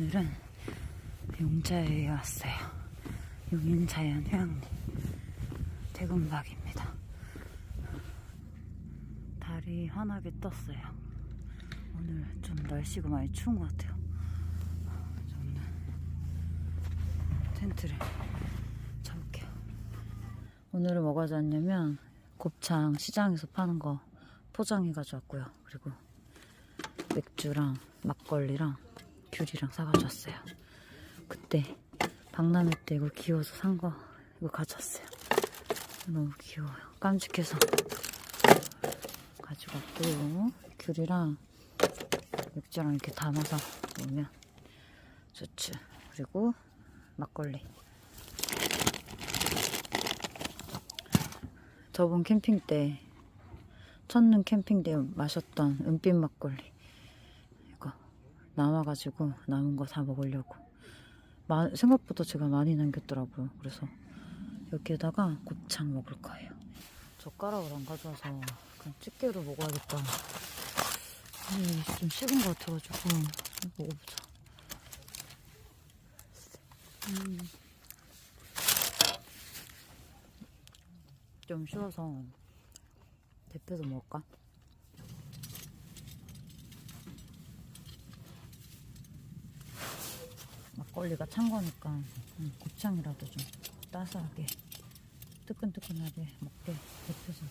오늘은 용자에 왔어요. 용인 자연 휴양림 대금박입니다. 달이 환하게 떴어요. 오늘 좀 날씨가 많이 추운 것 같아요. 저는 텐트를 잡을게요. 오늘은 뭐가 졌냐면 곱창 시장에서 파는 거 포장해 가져왔고요. 그리고 맥주랑 막걸리랑 귤이랑 사가져 왔어요. 그때 박람회 때 이거 귀여워서 산 거 이거 가져왔어요. 너무 귀여워요. 깜찍해서 가지고 왔고요. 귤이랑 맥주랑 이렇게 담아서 먹으면 좋죠. 그리고 막걸리. 저번 캠핑 때 첫눈 캠핑 때 마셨던 은빛 막걸리 남아가지고 남은 거 다 먹으려고. 마- 생각보다 제가 많이 남겼더라고요. 그래서 여기에다가 곱창 먹을 거예요. 젓가락을 안 가져와서 그냥 집게로 먹어야겠다. 음, 좀 식은 것 같아가지고 좀 먹어보자. 음. 좀 쉬워서 데펴서 먹을까? 막걸리가 찬 거니까 음, 곱창이라도 좀 따스하게 뜨끈뜨끈하게 먹게 데펴서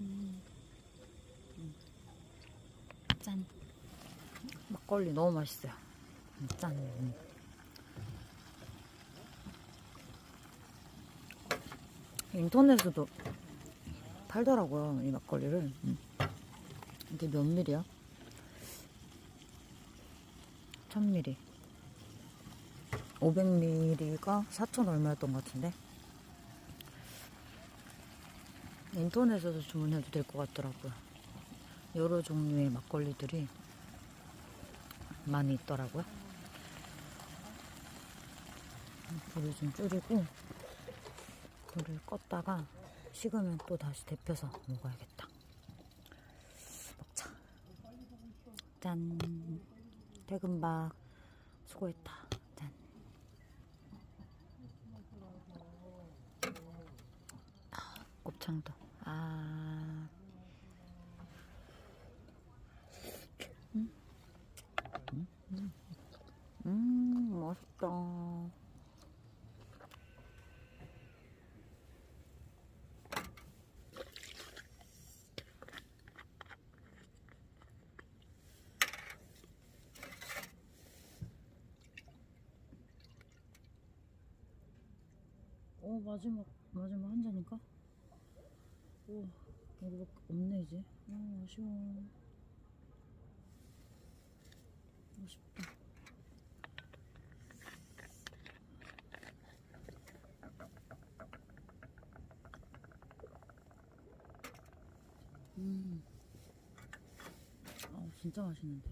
음. 음. 짠 막걸리 너무 맛있어요 음, 짠 음. 인터넷에도 팔더라고요 이 막걸리를 음. 이게 몇 밀이야? 1000ml 500ml가 4천 얼마였던 것 같은데 인터넷에서 주문해도 될 것 같더라고요 여러 종류의 막걸리들이 많이 있더라고요 불을 좀 줄이고 불을 껐다가 식으면 또 다시 데펴서 먹어야겠다. 먹자. 짠. 퇴근박 수고했다. 짠. 아, 곱창도. 아. 음. 음, 음. 음, 맛있다. 오 마지막 마지막 한 잔인가? 오 이거밖에 없네 이제. 아 아쉬워. 아쉽다. 음. 아 진짜 맛있는데.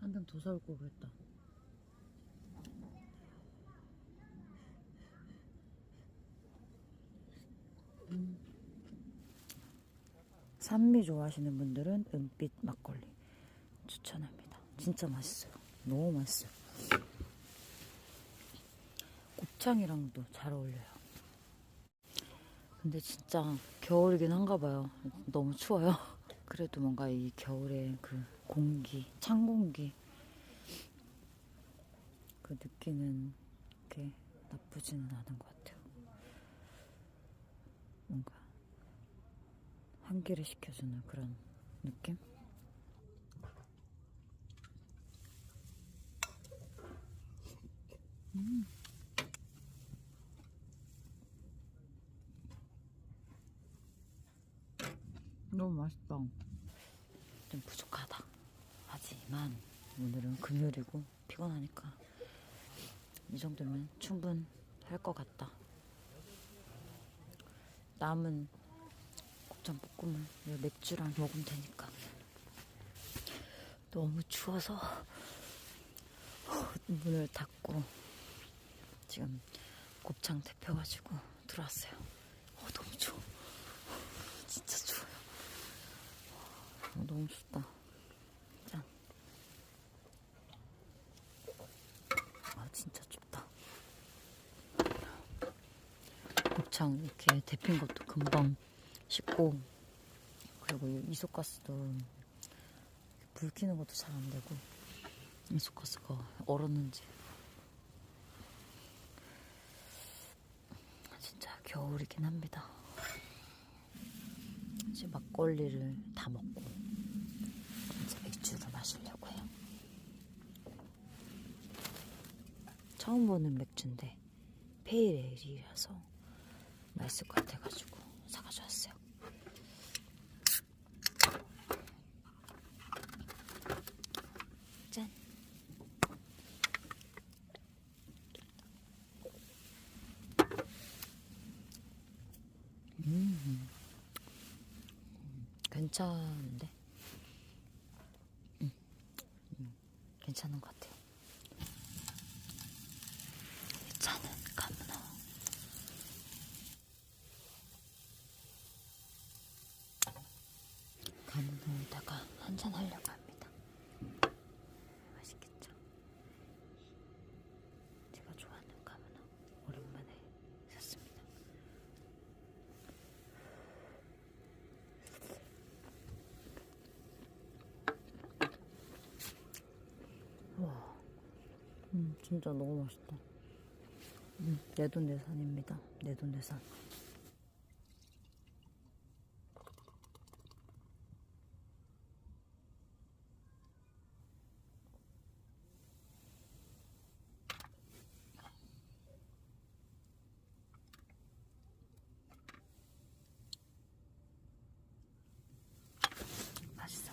한 잔 더 사올 걸 그랬다. 산미 좋아하시는 분들은 은빛 막걸리 추천합니다. 진짜 맛있어요. 너무 맛있어요. 곱창이랑도 잘 어울려요. 근데 진짜 겨울이긴 한가 봐요. 너무 추워요. 그래도 뭔가 이 겨울에 그 공기, 찬 공기 그 느끼는 게 나쁘지는 않은 것 같아요. 뭔가 환기를 시켜주는 그런 느낌? 음. 너무 맛있다. 좀 부족하다. 하지만 오늘은 금요일이고 피곤하니까 이 정도면 충분할 것 같다. 남은 곱창 볶음을 맥주랑 먹으면 되니까. 너무 추워서 문을 닫고 지금 곱창 데펴가지고 들어왔어요. 어, 너무 추워. 진짜 추워요. 어, 너무 춥다. 짠. 아, 진짜 춥다. 곱창 이렇게 데핀 것도 금방 식고, 그리고 이 이소가스도 불 켜는 것도 잘 안 되고, 이소가스가 얼었는지. 진짜 겨울이긴 합니다. 이제 막걸리를 다 먹고 이제 맥주를 마시려고 해요. 처음 보는 맥주인데 페이레일이라서 맛있을 것 같아가지고 사가져 왔어요. 짠. 음. 괜찮은데? 음. 음. 괜찮은 것 같아요. 이 차는 가문어. 가문어에다가 한잔 하려고 합니다. 맛있겠죠? 제가 좋아하는 가문어 오랜만에 샀습니다. 와, 음, 진짜 너무 맛있다. 음, 내돈내산입니다. 내돈내산. 맛있어.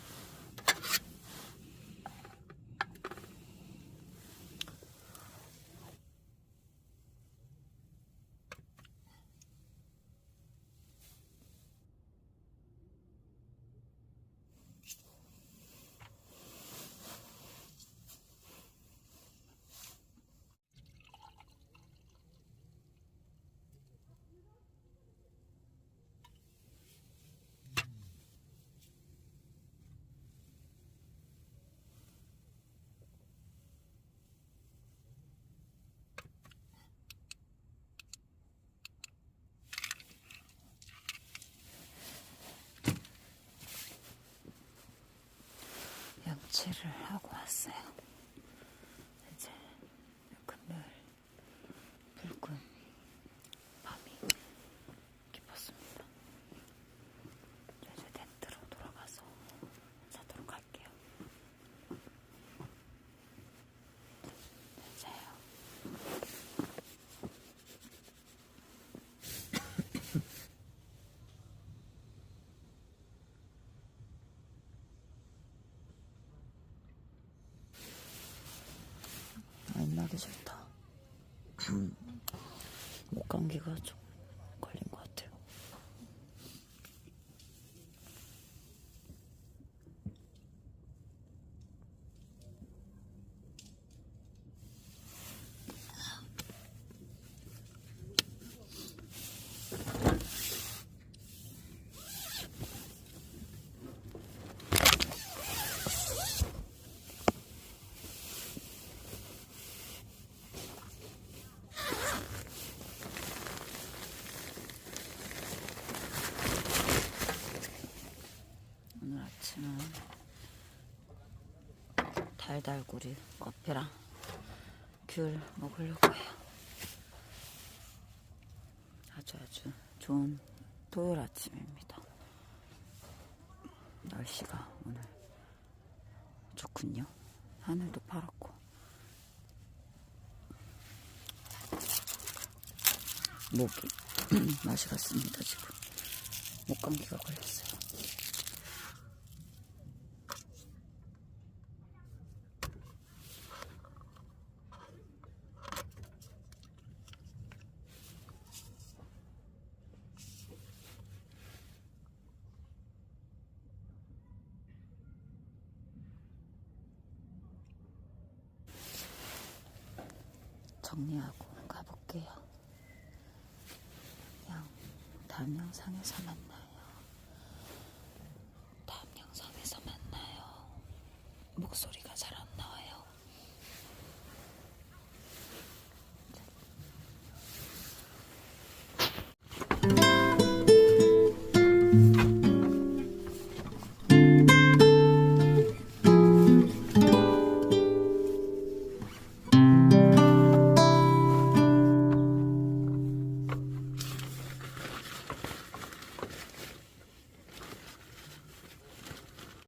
양치를 하고 왔어요. 이제 금요일 붉은 밤이 깊었습니다. 이제 텐트로 돌아가서 자도록 할게요. 잘 자요. 안 나기 싫다. 목 감기가 좀 걸린 것 같아요. 오늘 아침은 달달구리 커피랑 귤 먹으려고 해요. 아주 아주 좋은 토요일 아침입니다. 날씨가 오늘 좋군요. 하늘도 파랗고. 목이 맛이 갔습니다, 지금. 목 감기가 걸렸어요. 정리하고 가볼게요. 그냥 다음 영상에서 만나요.